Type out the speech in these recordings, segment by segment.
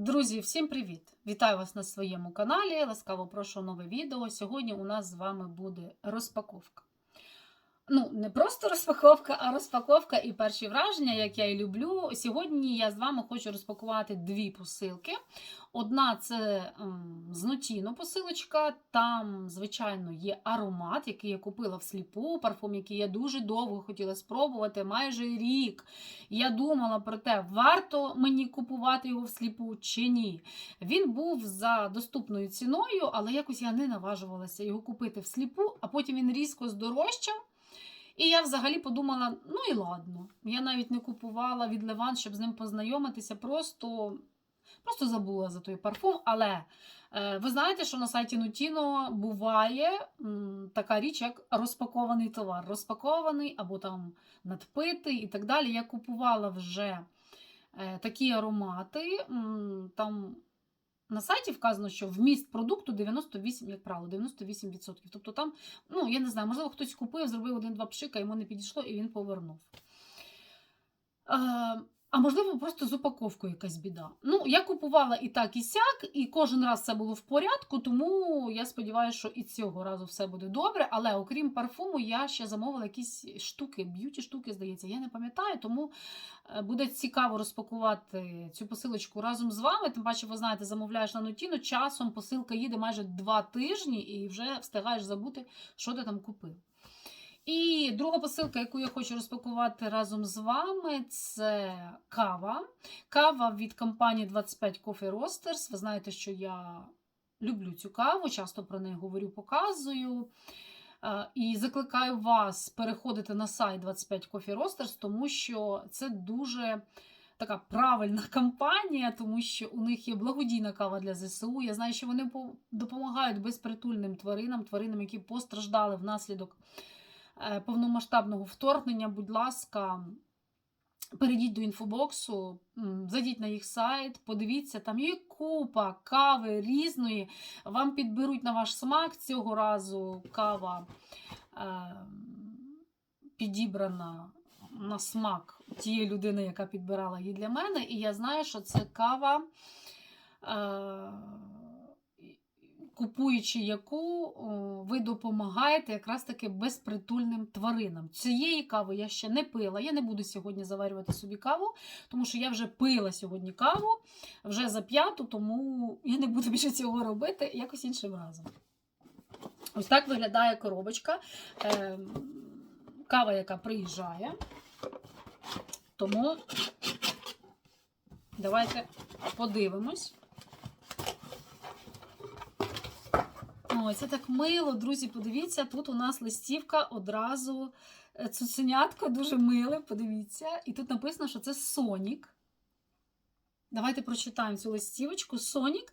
Друзі, всім привіт! Вітаю вас на своєму каналі. Ласкаво прошу нове відео. Сьогодні у нас з вами буде розпаковка. Ну, не просто розпаковка, а розпаковка і перші враження, як я і люблю. Сьогодні я з вами хочу розпакувати дві посилки. Одна це ем, з Нотіно посилочка. Там, звичайно, є аромат, який я купила всліпу, парфум, який я дуже довго хотіла спробувати, майже рік. Я думала про те, варто мені купувати його всліпу чи ні. Він був за доступною ціною, але якось я не наважувалася його купити всліпу, а потім він різко здорожчав. І я взагалі подумала: ну і ладно. Я навіть не купувала від Леван, щоб з ним познайомитися, просто, просто забула за той парфум. Але е, ви знаєте, що на сайті Nutino буває така річ, як розпакований товар. Розпакований або там надпитий і так далі. Я купувала вже е, такі аромати. Там на сайті вказано, що вміст продукту 98, як правило, 98%. Тобто там, ну, я не знаю, можливо, хтось купив, зробив один-два пшика, йому не підійшло і він повернув. Е, а можливо, просто з упаковкою якась біда. Ну, я купувала і так, і сяк, і кожен раз все було в порядку, тому я сподіваюся, що і цього разу все буде добре. Але окрім парфуму, я ще замовила якісь штуки, б'юті штуки, здається, я не пам'ятаю, тому е, буде цікаво розпакувати цю посилочку разом з вами. Тим паче, ви знаєте, замовляєш на Нотіно, часом посилка їде майже два тижні і вже встигаєш забути, що ти там купив. І друга посилка, яку я хочу розпакувати разом з вами, це кава. Кава від компанії 25 Coffee Roasters. Ви знаєте, що я люблю цю каву, часто про неї говорю, показую. І закликаю вас переходити на сайт 25 Coffee Roasters, тому що це дуже така правильна кампанія, тому що у них є благодійна кава для ЗСУ. Я знаю, що вони допомагають безпритульним тваринам, тваринам, які постраждали внаслідок повномасштабного вторгнення. Будь ласка, перейдіть до інфобоксу, зайдіть на їх сайт, подивіться, там є купа кави різної. Вам підберуть на ваш смак цього разу кава е, підібрана на смак тієї людини, яка підбирала її для мене. І я знаю, що це кава. Купуючи яку ви допомагаєте якраз таки безпритульним тваринам. Цієї кави я ще не пила. Я не буду сьогодні заварювати собі каву, тому що я вже пила сьогодні каву вже за п'яту, тому я не буду більше цього робити якось іншим разом. Ось так виглядає коробочка. Е, кава, яка приїжджає. Тому давайте подивимось. Ой, це так мило, друзі, подивіться, тут у нас листівка одразу е, цуценятко дуже миле, подивіться. І тут написано, що це Сонік. Давайте прочитаємо цю листівочку. Сонік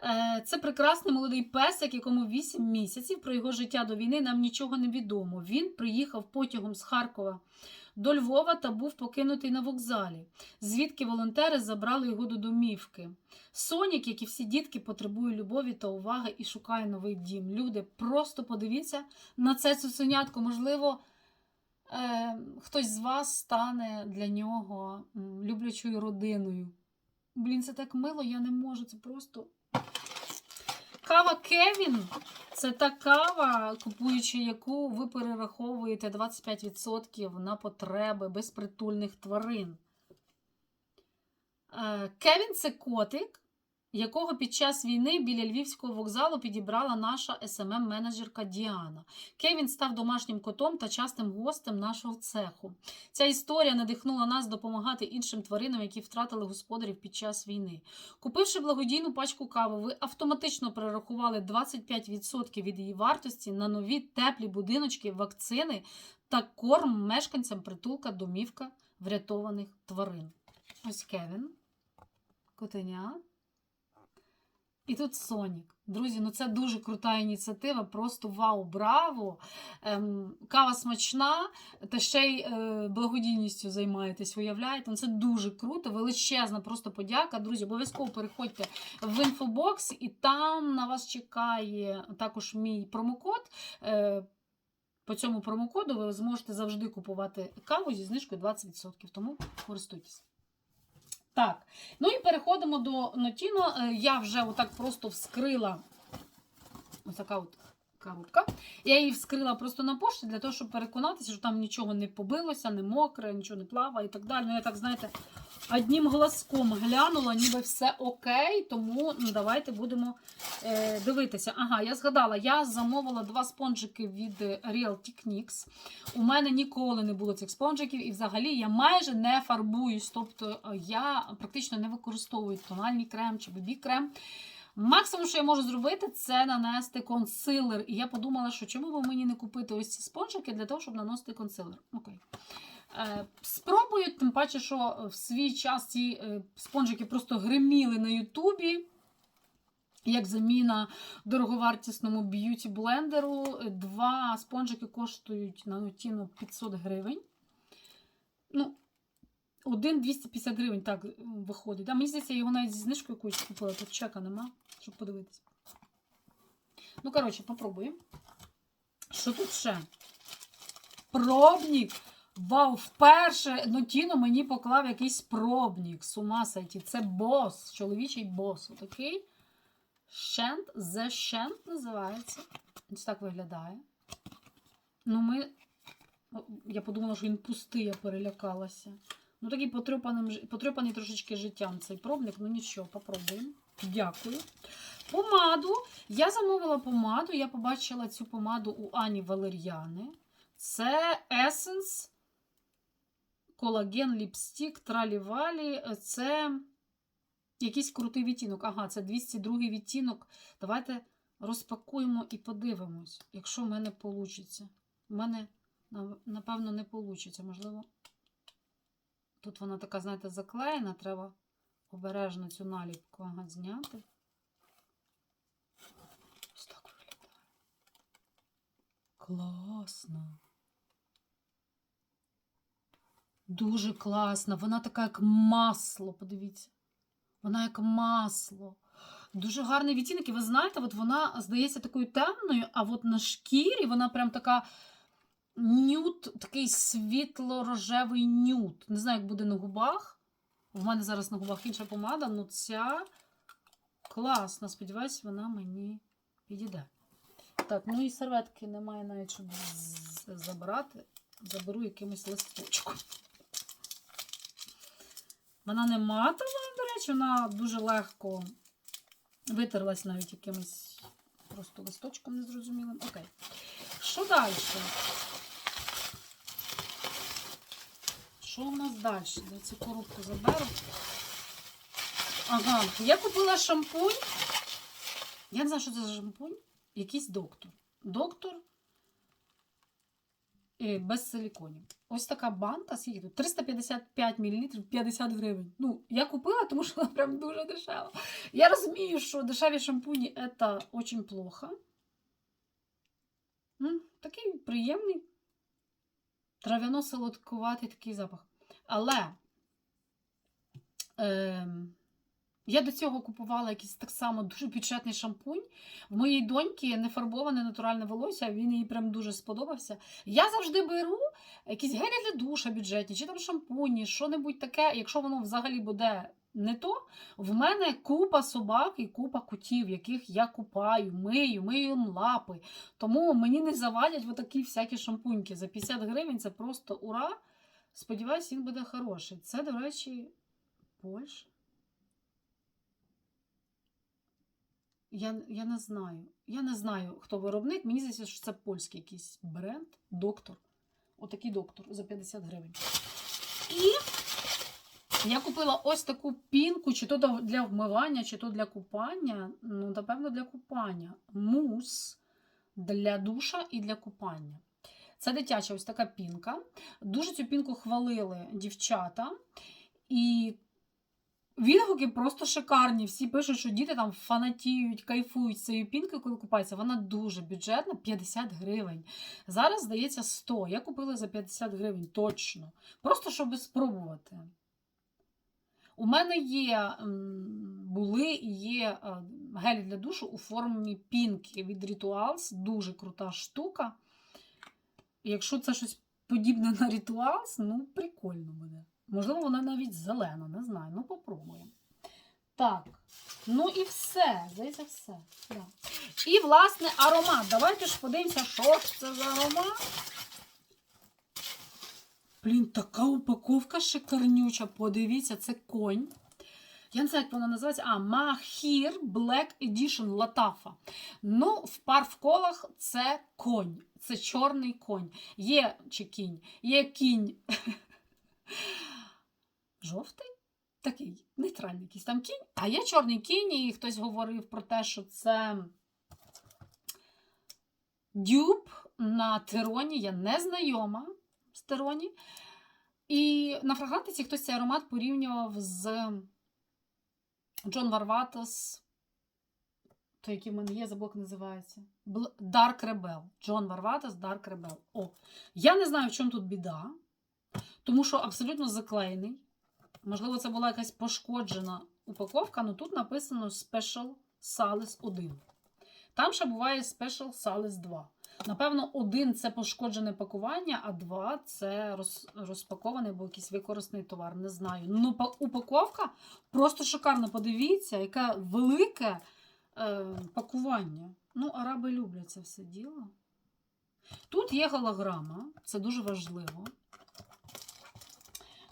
е, це прекрасний молодий песик, якому 8 місяців. Про його життя до війни нам нічого не відомо. Він приїхав потягом з Харкова до Львова та був покинутий на вокзалі, звідки волонтери забрали його до домівки. Сонік, як і всі дітки, потребує любові та уваги і шукає новий дім. Люди, просто подивіться на це цуценятко. Можливо, е, хтось з вас стане для нього люблячою родиною. Блін, це так мило, я не можу. Це просто. Кава Кевін це та кава, купуючи яку ви перераховуєте 25% на потреби безпритульних тварин. Е, Кевін це котик, якого під час війни біля львівського вокзалу підібрала наша СММ-менеджерка Діана. Кевін став домашнім котом та частим гостем нашого цеху. Ця історія надихнула нас допомагати іншим тваринам, які втратили господарів під час війни. Купивши благодійну пачку кави, ви автоматично перерахували 25% від її вартості на нові теплі будиночки, вакцини та корм мешканцям притулка домівка врятованих тварин. Ось Кевін, котеня. І тут Сонік. Друзі, ну це дуже крута ініціатива. Просто вау, браво! Ем, кава смачна, та ще й е, благодійністю займаєтесь, уявляєте? Ну, це дуже круто, величезна просто подяка. Друзі, обов'язково переходьте в інфобокс, і там на вас чекає також мій промокод. Е, по цьому промокоду ви зможете завжди купувати каву зі знижкою 20%. Тому користуйтесь. Так. Ну і переходимо до Нотіно. Е, Я вже отак просто вскрила. Ось така от коробка. Я її вскрила просто на пошті для того, щоб переконатися, що там нічого не побилося, не мокре, нічого не плаває і так далі. Ну, я так, знаєте, одним глазком глянула, ніби все окей, тому ну, давайте будемо е, дивитися. Ага, я згадала, я замовила два спонжики від Real Techniques. У мене ніколи не було цих спонжиків, і взагалі я майже не фарбуюсь. Тобто е, я практично не використовую тональний крем чи бібі-крем. Максимум, що я можу зробити, це нанести консилер. І я подумала, що чому б мені не купити ось ці спонжики для того, щоб наносити консилер. Окей. Е, Спробую, тим паче, що в свій час ці е, спонжики просто гриміли на Ютубі. Як заміна дороговартісному б'юті блендеру. Два спонжики коштують на Notino 500 гривень. Ну, один 250 гривень так е, виходить. Да? Мені здається, я його навіть зі знижкою якоюсь купила. Тут чека нема, щоб подивитися. Ну, коротше, попробуємо. Що тут ще? Пробник. Вау, вперше Нотіно мені поклав якийсь пробник. З ума сайті. Це бос, чоловічий бос. Отакий. Шент, The Shant називається. Ось так виглядає. Ну, ми. Я подумала, що він пустий, я перелякалася. Ну, такий потрюпаним, ж- потрюпаний трошечки життям цей пробник. Ну нічого, попробуємо. Дякую. Помаду. Я замовила помаду. Я побачила цю помаду у Ані Валер'яни. Це Essence колаген ліпстік тралівалі. Це якийсь крутий відтінок. Ага, це 202 відтінок. Давайте розпакуємо і подивимось, якщо в мене вийде. У мене, напевно, не вийде. Можливо, тут вона така, знаєте, заклеєна, треба обережно цю наліпку зняти. Ось так виглядає. Класно. Дуже класна. Вона така, як масло, подивіться. Вона як масло. Дуже гарний відтінок. І ви знаєте, от вона здається такою темною, а от на шкірі вона прям така нюд, такий світло-рожевий нюд. Не знаю, як буде на губах. В мене зараз на губах інша помада, але ця класна. Сподіваюсь, вона мені підійде. Так, ну і серветки немає навіть, щоб забрати. Заберу якимось листочком. Вона не матова, до речі, вона дуже легко витерлась навіть якимось просто листочком незрозумілим. Окей. Що далі? Що в нас далі? Я цю коробку заберу. Ага, я купила шампунь. Я не знаю, що це за шампунь. Якийсь доктор. Доктор е, без силіконів. Ось така банка, скільки тут? 355 мл, 50 гривень. Ну, я купила, тому що вона прям дуже дешева. Я розумію, що дешеві шампуні це дуже плохо. М, Такий приємний, трав'яно-солодкуватий такий запах. Але е, я до цього купувала якийсь так само дуже бюджетний шампунь. В моїй доньки не фарбоване натуральне волосся, він їй прям дуже сподобався. Я завжди беру якісь гелі для душа бюджетні, чи там шампуні, що-небудь таке, якщо воно взагалі буде не то, в мене купа собак і купа котів, яких я купаю, мию, мию лапи. Тому мені не завадять отакі всякі шампуньки. За 50 гривень це просто ура. Сподіваюсь, він буде хороший. Це, до речі, Польща. Я, я не знаю. Я не знаю, хто виробник. Мені здається, що це польський якийсь бренд, доктор. Отакий доктор за 50 гривень. І я купила ось таку пінку, чи то для вмивання, чи то для купання. Ну, напевно, для купання. Мус для душа і для купання. Це дитяча ось така пінка. Дуже цю пінку хвалили дівчата. І відгуки просто шикарні. Всі пишуть, що діти там фанатіють, кайфують цією пінкою, коли купаються. Вона дуже бюджетна, 50 гривень. Зараз, здається, 100. Я купила за 50 гривень точно. Просто щоб спробувати. У мене є, були і є е, гелі для душу у формі пінки від Rituals. Дуже крута штука. Якщо це щось подібне на Rituals, ну прикольно буде. Можливо, вона навіть зелена, не знаю. Ну, попробуємо. Так, ну і все. Здається, все. Да. І, власне, аромат. Давайте ж подивимося, що це за аромат. Блін, така упаковка шикарнюча. Подивіться, це конь. Я не знаю, як вона називається. А, Махір Black Edition Латафа. Ну, в парфколах це конь. Це чорний конь. Є чи кінь, є кінь. Жовтий? Такий нейтральний якийсь там кінь. А є чорний кінь, і хтось говорив про те, що це дюб на Тероні. Я не знайома з І на фрагрантиці хтось цей аромат порівнював з Джон Варватос. Той, який в мене є, забув, як називається. Dark Rebel. Джон Варватос, Dark Rebel. О, я не знаю, в чому тут біда, тому що абсолютно заклеєний. Можливо, це була якась пошкоджена упаковка, але тут написано Special Sales 1. Там ще буває Special Sales 2. Напевно, один це пошкоджене пакування, а два це роз, розпакований або якийсь використаний товар. Не знаю. Ну, упаковка просто шикарна. Подивіться, яке велике е, пакування. Ну, араби люблять це все діло. Тут є голограма, це дуже важливо.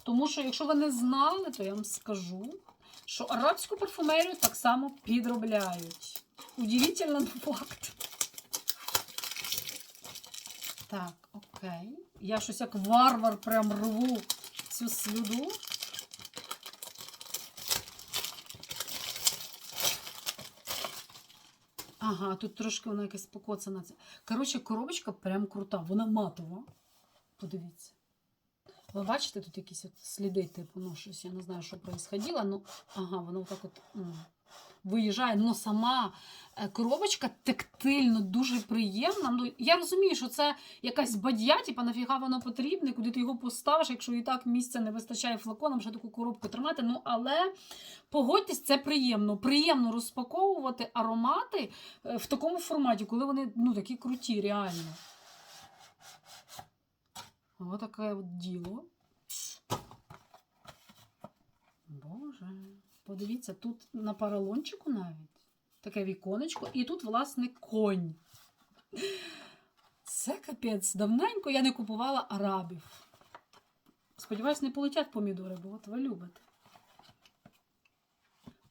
Тому що, якщо ви не знали, то я вам скажу, що арабську парфумерію так само підробляють. Удивительно, но факт. Так, окей. Я щось як варвар прям рву цю слюду. Ага, тут трошки вона якась покоцана. Коротше, коробочка прям крута, вона матова. Подивіться. Ви бачите, тут якісь от сліди, типу, ну, щось, я не знаю, що происходило. Ну, ага, воно так от виїжджає. Ну, сама е, коробочка тактильно дуже приємна. Ну, я розумію, що це якась бадья, типу, нафіга воно потрібне, куди ти його поставиш, якщо і так місця не вистачає флаконом, ще таку коробку тримати. Ну, але погодьтесь, це приємно. Приємно розпаковувати аромати е, в такому форматі, коли вони ну, такі круті, реально. Ось таке от діло. Боже. Подивіться, тут на паралончику навіть таке віконечко, і тут, власне, конь. Це капець. Давненько я не купувала арабів. Сподіваюсь, не полетять помідори, бо от ви любите.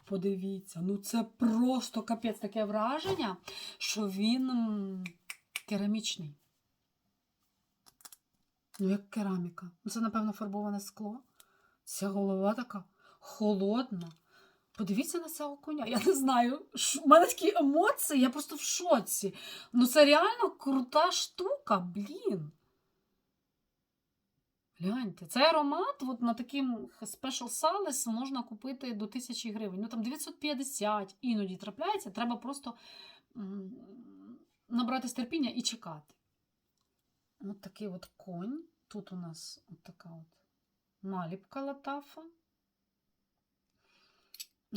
Подивіться, ну це просто капець таке враження, що він керамічний. Ну, як кераміка. Ну, це, напевно, фарбоване скло. Ця голова така холодна. Подивіться на цього коня. Я не знаю. У мене такі емоції, я просто в шоці. Ну, це реально крута штука, блін. Гляньте, цей аромат от на таким Special Sales можна купити до 1000 гривень. Ну там 950 іноді трапляється. Треба просто м, набратись терпіння і чекати. От такий от конь. Тут у нас от така от наліпка латафа.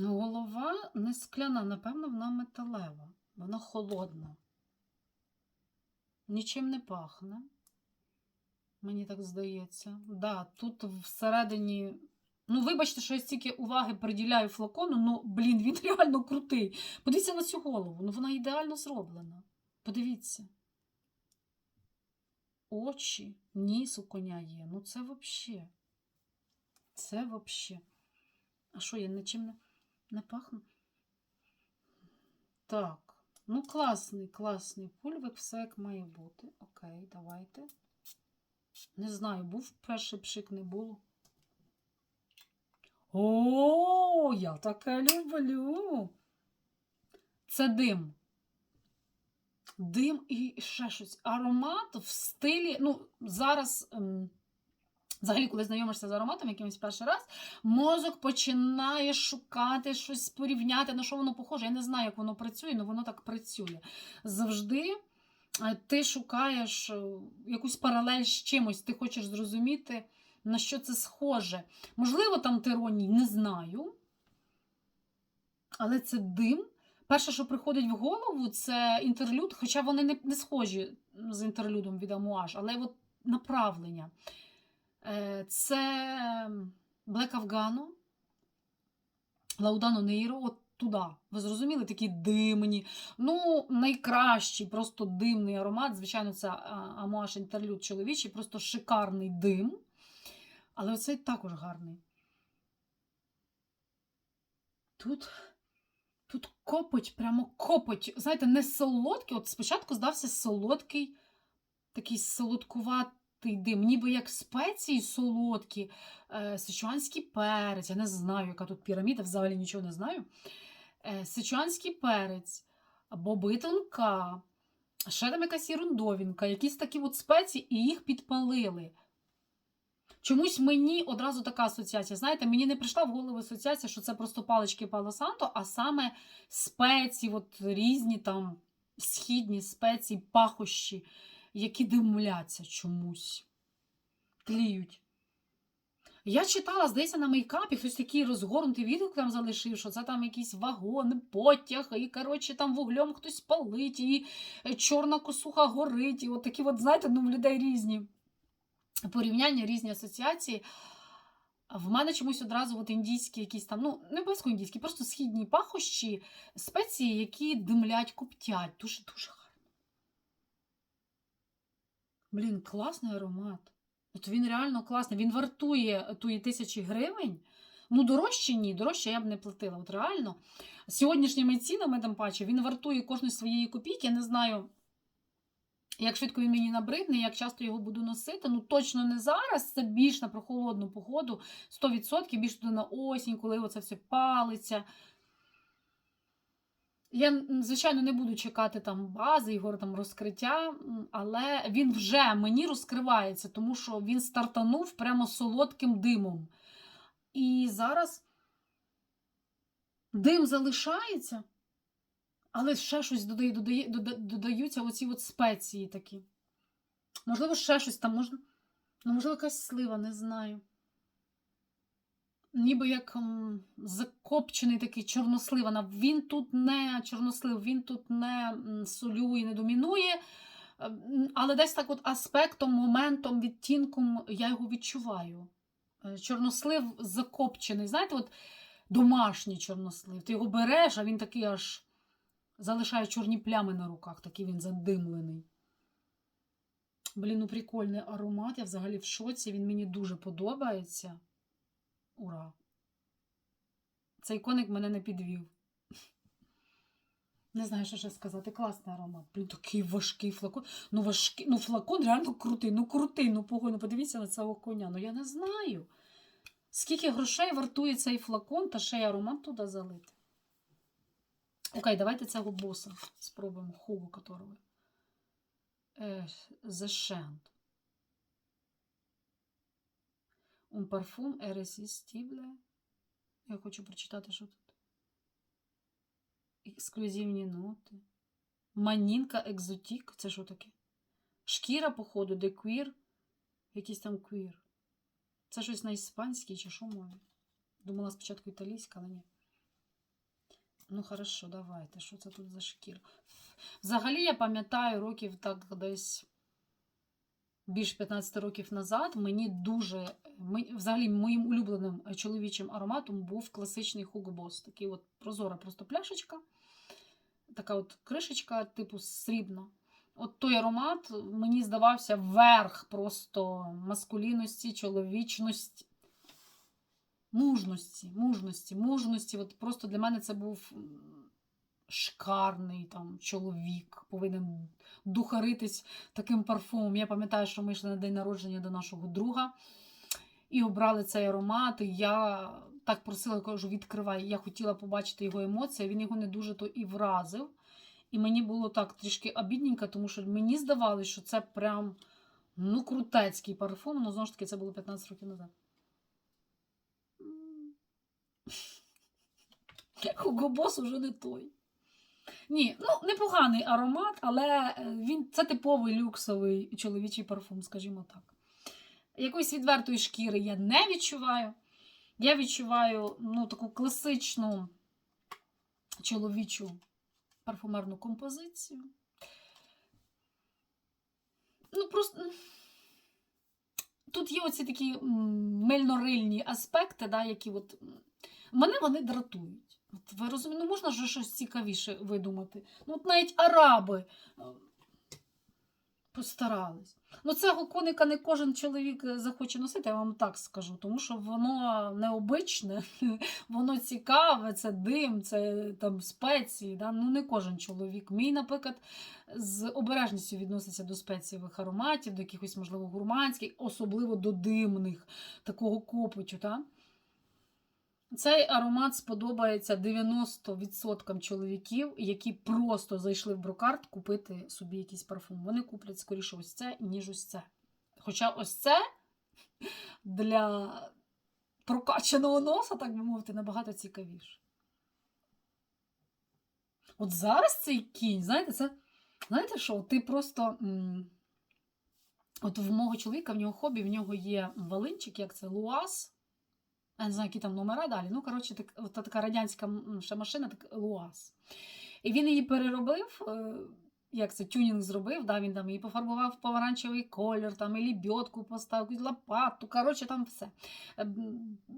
Голова не скляна, напевно, вона металева. Вона холодна. Нічим не пахне. Мені так здається. Да, тут всередині. Ну, вибачте, що я стільки уваги приділяю флакону, ну, блін, він реально крутий. Подивіться на цю голову. Ну, вона ідеально зроблена. Подивіться. Очі, ніс у коня є. Ну, це взагалі. Це взагалі. А що, я нічим не, не пахну? Так. Ну, класний, класний пульвик, все як має бути. Окей, давайте. Не знаю, був перший пшик, не було. О, я таке люблю. Це дим. Дим і ще щось. Аромат в стилі. Ну, зараз, ем, взагалі, коли знайомишся з ароматом якимось перший раз, мозок починає шукати щось порівняти, на що воно похоже. Я не знаю, як воно працює, але воно так працює. Завжди е, ти шукаєш е, якусь паралель з чимось, ти хочеш зрозуміти, на що це схоже. Можливо, там тироній, не знаю. Але це дим. Перше, що приходить в голову, це інтерлюд, хоча вони не, схожі з інтерлюдом від Амуаж, але от направлення. Е, Це Black Afgano, Laudano Nero, от туди. Ви зрозуміли, такі димні. Ну, найкращий, просто димний аромат. Звичайно, це Амуаш інтерлюд чоловічий, просто шикарний дим. Але оцей також гарний. Тут тут копоть, прямо копоть. Знаєте, не солодкий. От спочатку здався солодкий, такий солодкуватий дим, ніби як спеції солодкі, е, сичуанський перець. Я не знаю, яка тут піраміда, взагалі нічого не знаю. Е, сичуанський перець, боби тонка, ще там якась ерундовінка, якісь такі от спеції, і їх підпалили. Чомусь мені одразу така асоціація. Знаєте, мені не прийшла в голову асоціація, що це просто палички Пало Санто, а саме спеції, от різні там східні спеції, пахощі, які димляться чомусь, тліють. Я читала, здається, на мейкапі хтось такий розгорнутий відгук там залишив, що це там якийсь вагон, потяг, і, коротше, там вуглем хтось палить, і е, чорна косуха горить. І от такі, от, знаєте, ну, в людей різні порівняння, різні асоціації. В мене чомусь одразу от індійські якісь там, ну, не обов'язково індійські, просто східні пахощі, спеції, які димлять, коптять. Дуже-дуже Блін, класний аромат. От він реально класний. Він вартує тої тисячі гривень. Ну, дорожче ні, дорожче я б не платила. От реально. Сьогоднішніми цінами, там паче, він вартує кожної своєї копійки. Я не знаю, як швидко він мені набридне, як часто його буду носити. Ну, точно не зараз. Це більш на прохолодну погоду, 100%, більш туди на осінь, коли оце все палиться. Я, звичайно, не буду чекати там бази, його там розкриття, але він вже мені розкривається, тому що він стартанув прямо солодким димом. І зараз дим залишається, але ще щось додає, додає, додаються оці от спеції такі. Можливо, ще щось там, можливо, ну, можливо, якась слива, не знаю ніби як закопчений такий чорнослив. Він тут не чорнослив, він тут не солює, не домінує. Але десь так от аспектом, моментом, відтінком я його відчуваю. Е, чорнослив закопчений. Знаєте, от домашній чорнослив. Ти його береш, а він такий аж залишає чорні плями на руках, такий він задимлений. Блін, ну прикольний аромат. Я взагалі в шоці, він мені дуже подобається. Ура! Цей коник мене не підвів. Не знаю, що ще сказати. Класний аромат. Блін, такий важкий флакон. Ну, важкий, ну флакон реально крутий, ну крутий, ну погано. Подивіться на цього коня. Ну я не знаю. Скільки грошей вартує цей флакон та ще й аромат туди залити. Окей, давайте цього боса спробуємо хубу которого. Е, The Shant. Un parfum irrésistible. Я хочу прочитати, що тут. Ексклюзивні ноти. Манінка екзотік. Це що таке? Шкіра, походу, де квір. Якийсь там квір. Це щось на іспанській чи що мові? Думала спочатку італійська, але ні. Ну, хорошо, давайте. Що це тут за шкіра? Взагалі, я пам'ятаю років так десь більш 15 років назад мені дуже, взагалі, моїм улюбленим чоловічим ароматом був класичний Hugo Boss. Такий от прозора просто пляшечка, така от кришечка, типу срібна. От той аромат мені здавався верх просто маскулінності, чоловічності, мужності, мужності, мужності. От Просто для мене це був шикарний там чоловік, повинен духаритись таким парфумом. Я пам'ятаю, що ми йшли на день народження до нашого друга і обрали цей аромат. І я так просила, кажу, відкривай. Я хотіла побачити його емоції, він його не дуже то і вразив. І мені було так трішки обідненько, тому що мені здавалося, що це прям ну, крутецький парфум, але знову ж таки це було 15 років назад. Хуго Бос уже не той. Ні, ну непоганий аромат, але е, він це типовий люксовий чоловічий парфум, скажімо так. Якоїсь відвертої шкіри я не відчуваю. Я відчуваю ну, таку класичну чоловічу парфумерну композицію. Ну, просто тут є оці такі м, мильнорильні аспекти, да, які от, мене вони дратують. От ви розумієте, ну можна ж щось цікавіше видумати. Ну, от навіть араби е, постарались. Ну, цього коника не кожен чоловік е, захоче носити, я вам так скажу, тому що воно необичне, воно цікаве, це дим, це там спеції. Да? Ну, не кожен чоловік. Мій, наприклад, з обережністю відноситься до спецієвих ароматів, до якихось, можливо, гурманських, особливо до димних, такого копотю. Та? Цей аромат сподобається 90% чоловіків, які просто зайшли в брокарт купити собі якийсь парфум. Вони куплять скоріше ось це, ніж ось це. Хоча ось це для прокачаного носа, так би мовити, набагато цікавіше. От зараз цей кінь, знаєте, це. Знаєте що? Ти просто. От в мого чоловіка, в нього хобі, в нього є валинчик, як це Луаз. Я не знаю, які там номера далі. Ну, коротше, так, от така радянська ще машина, так Луаз. І він її переробив, е, як це тюнінг зробив, да, він там її пофарбував помаранчевий колір, там і лебідку поставив, і лопату, коротше, там все. Е,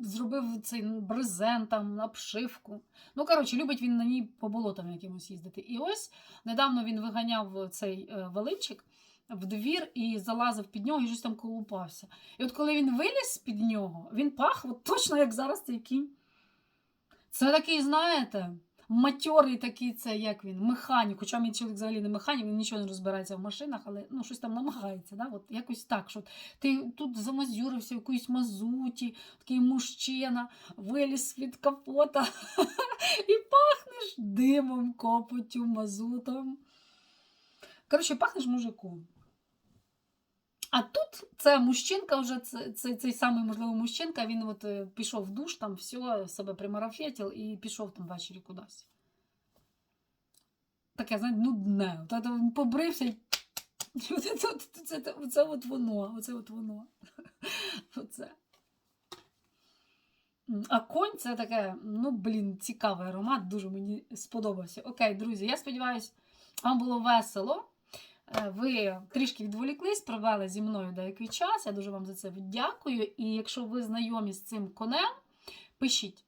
Зробив цей брезент, там, обшивку. Ну, коротше, любить він на ній по болотам якимось їздити. І ось недавно він виганяв цей е, валинчик в двір і залазив під нього і щось там колупався. І от коли він виліз під нього, він пах от точно як зараз цей кінь. Це такий, знаєте, матьорий такий, це як він, механік. Хоча мій чоловік взагалі не механік, він нічого не розбирається в машинах, але ну, щось там намагається. Да? От якось так, що ти тут замазюрився в якоїсь мазуті, такий мужчина, виліз від капота і пахнеш димом, копотю, мазутом. Коротше, пахнеш мужиком. А тут це мужчинка, вже це, це, цей самий, можливо, мужчинка, він от е, пішов в душ, там все, себе примарафетив і пішов там ввечері кудись. Таке, знаєте, нудне. Це він побрився і. Оце, це, це, це, оце от воно. Оце от воно. Оце. А конь це таке, ну, блін, цікавий аромат, дуже мені сподобався. Окей, друзі, я сподіваюся, вам було весело. Е, Ви трішки відволіклись, провели зі мною деякий час. Я дуже вам за це дякую. І якщо ви знайомі з цим конем, пишіть.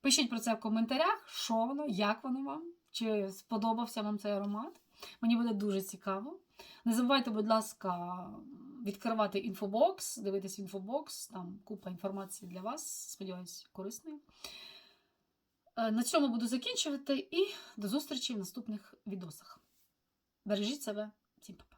Пишіть про це в коментарях, що воно, як воно вам, чи сподобався вам цей аромат. Мені буде дуже цікаво. Не забувайте, будь ласка, відкривати інфобокс, дивитись інфобокс, там купа інформації для вас. Сподіваюсь, корисної. Е, На цьому буду закінчувати і до зустрічі в наступних відосах. Бережіть себе. Всім пока.